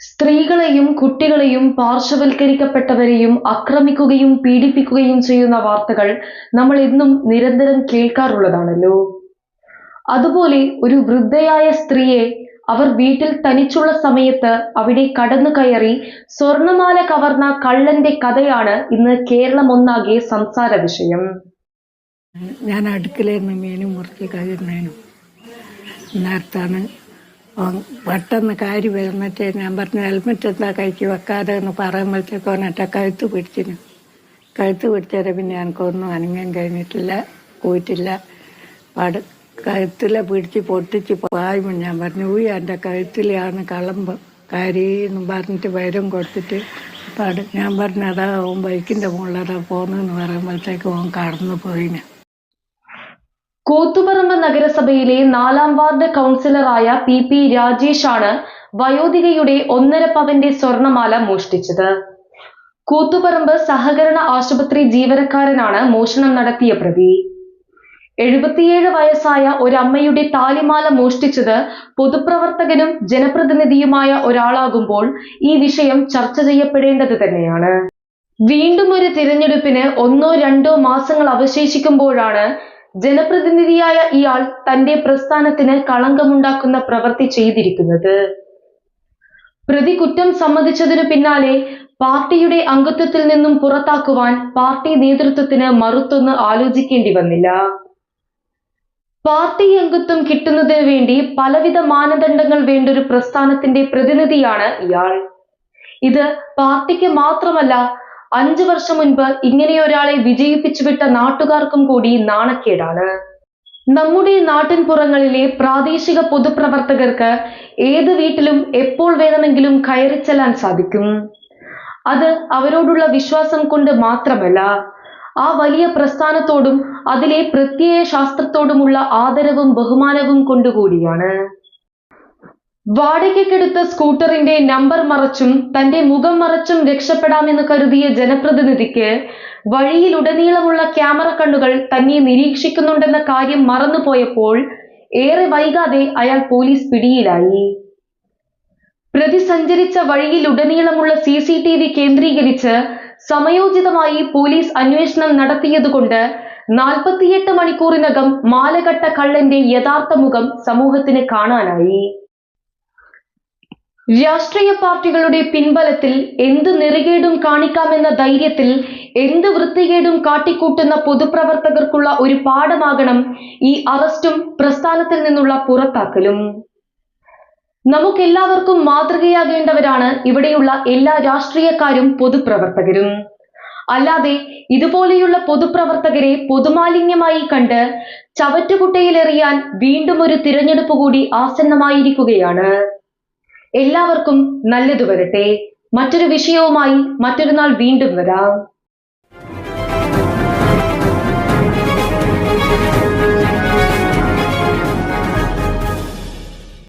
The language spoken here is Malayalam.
സ്ത്രീകളെയും കുട്ടികളെയും പാർശ്വവൽക്കരിക്കപ്പെട്ടവരെയും ആക്രമിക്കുകയും പീഡിപ്പിക്കുകയും ചെയ്യുന്ന വാർത്തകൾ നമ്മൾ എന്നും നിരന്തരം കേൾക്കാറുള്ളതാണല്ലോ. അതുപോലെ ഒരു വൃദ്ധയായ സ്ത്രീയെ അവർ വീട്ടിൽ തനിച്ചുള്ള സമയത്ത് അവിടെ കടന്നു കയറി സ്വർണമാല കവർന്ന കള്ളന്റെ കഥയാണ് ഇന്ന് കേരളം ഒന്നാകെ സംസാര വിഷയം. ഞാൻ അടുക്കളയിൽ നിന്ന് മീനും മുറിച്ച് കഴിയുന്നതിനും നേരത്താണ് പെട്ടെന്ന് കാരി വരുന്നിട്ട് ഞാൻ പറഞ്ഞു ഹെൽമെറ്റ് എന്താ കഴിച്ച് വെക്കാതെ എന്ന് പറയുമ്പോഴത്തേക്ക് പറഞ്ഞിട്ട് കഴുത്ത് പിടിച്ചിന് കഴുത്ത് പിടിച്ചാൽ പിന്നെ എനിക്കൊന്നും അനങ്ങാൻ കഴിഞ്ഞിട്ടില്ല പോയിട്ടില്ല. പട കഴുത്തിലെ പിടിച്ച് പൊട്ടിച്ച് പായുമ്പോൾ ഞാൻ പറഞ്ഞു ഊ എന്റെ കഴുത്തിലാണ് കളമ്പ്. കാര്യമെന്ന് പറഞ്ഞിട്ട് വൈരം കൊടുത്തിട്ട് പാട്. ഞാൻ പറഞ്ഞു അതാ ഓൻ ബൈക്കിന്റെ മുകളിലതാ പോകുന്നതെന്ന് പറയുമ്പോഴത്തേക്ക് ഓൻ കടന്നു പോയിന് കൂത്തുപറമ്പ് നഗരസഭയിലെ നാലാം വാർഡ് കൗൺസിലറായ പി പി രാജേഷാണ് വയോധികയുടെ ഒന്നര പവന്റെ സ്വർണമാല മോഷ്ടിച്ചത്. കൂത്തുപറമ്പ് സഹകരണ ആശുപത്രി ജീവനക്കാരനാണ് മോഷണം നടത്തിയ പ്രതി. എഴുപത്തിയേഴ് വയസ്സായ ഒരമ്മയുടെ താലിമാല മോഷ്ടിച്ചത് പൊതുപ്രവർത്തകനും ജനപ്രതിനിധിയുമായ ഒരാളാകുമ്പോൾ ഈ വിഷയം ചർച്ച ചെയ്യപ്പെടേണ്ടത് തന്നെയാണ്. വീണ്ടും ഒരു തിരഞ്ഞെടുപ്പിന് ഒന്നോ രണ്ടോ മാസങ്ങൾ അവശേഷിക്കുമ്പോഴാണ് ജനപ്രതിനിധിയായ ഇയാൾ തന്റെ പ്രസ്ഥാനത്തിന് കളങ്കമുണ്ടാക്കുന്ന പ്രവൃത്തി ചെയ്തിരിക്കുന്നത്. പ്രതി കുറ്റം സമ്മതിച്ചതിനു പിന്നാലെ പാർട്ടിയുടെ അംഗത്വത്തിൽ നിന്നും പുറത്താക്കുവാൻ പാർട്ടി നേതൃത്വത്തിന് മറുത്തൊന്ന് ആലോചിക്കേണ്ടി വന്നില്ല. പാർട്ടി അംഗത്വം കിട്ടുന്നതിന് വേണ്ടി പലവിധ മാനദണ്ഡങ്ങൾ വേണ്ട ഒരു പ്രസ്ഥാനത്തിന്റെ പ്രതിനിധിയാണ് ഇയാൾ. ഇത് പാർട്ടിക്ക് മാത്രമല്ല അഞ്ചു വർഷം മുൻപ് ഇങ്ങനെയൊരാളെ വിജയിപ്പിച്ചുവിട്ട നാട്ടുകാർക്കും കൂടി നാണക്കേടാണ്. നമ്മുടെ നാട്ടിൻ പുറങ്ങളിലെ പ്രാദേശിക പൊതുപ്രവർത്തകർക്ക് ഏത് വീട്ടിലും എപ്പോൾ വേണമെങ്കിലും കയറിച്ചെല്ലാൻ സാധിക്കും. അത് അവരോടുള്ള വിശ്വാസം കൊണ്ട് മാത്രമല്ല ആ വലിയ പ്രസ്ഥാനത്തോടും അതിലെ പ്രത്യയ ശാസ്ത്രത്തോടുമുള്ള ആദരവും ബഹുമാനവും കൊണ്ടുകൂടിയാണ്. വാടകയ്ക്കെടുത്ത സ്കൂട്ടറിന്റെ നമ്പർ മറച്ചും തന്റെ മുഖം മറച്ചും രക്ഷപ്പെടാമെന്ന് കരുതിയ ജനപ്രതിനിധിക്ക് വഴിയിലുടനീളമുള്ള ക്യാമറ കണ്ണുകൾ തന്നെ നിരീക്ഷിക്കുന്നുണ്ടെന്ന കാര്യം മറന്നുപോയപ്പോൾ ഏറെ വൈകാതെ അയാൾ പോലീസ് പിടിയിലായി. പ്രതി സഞ്ചരിച്ച വഴിയിലുടനീളമുള്ള സി സി ടി വി കേന്ദ്രീകരിച്ച് സമയോചിതമായി പോലീസ് അന്വേഷണം നടത്തിയതുകൊണ്ട് നാൽപ്പത്തിയെട്ട് മണിക്കൂറിനകം മാലകട്ട കള്ളന്റെ യഥാർത്ഥ മുഖം സമൂഹത്തിന് കാണാനായി. രാഷ്ട്രീയ പാർട്ടികളുടെ പിൻബലത്തിൽ എന്ത് നെറികേടും കാണിക്കാമെന്ന ധൈര്യത്തിൽ എന്ത് വൃത്തികേടും കാട്ടിക്കൂട്ടുന്ന പൊതുപ്രവർത്തകർക്കുള്ള ഒരു പാഠമാകണം ഈ അറസ്റ്റും പ്രസ്ഥാനത്തിൽ നിന്നുള്ള പുറത്താക്കലും. നമുക്കെല്ലാവർക്കും മാതൃകയാകേണ്ടവരാണ് ഇവിടെയുള്ള എല്ലാ രാഷ്ട്രീയക്കാരും പൊതുപ്രവർത്തകരും. അല്ലാതെ ഇതുപോലെയുള്ള പൊതുപ്രവർത്തകരെ പൊതുമാലിന്യമായി കണ്ട് ചവറ്റുകുട്ടയിലെറിയാൻ വീണ്ടും ഒരു തിരഞ്ഞെടുപ്പ് കൂടി ആസന്നമായിരിക്കുകയാണ്. എല്ലാവർക്കും നല്ലതു വരട്ടെ. മറ്റൊരു വിഷയവുമായി മറ്റൊരു നാൾ വീണ്ടും വരാം.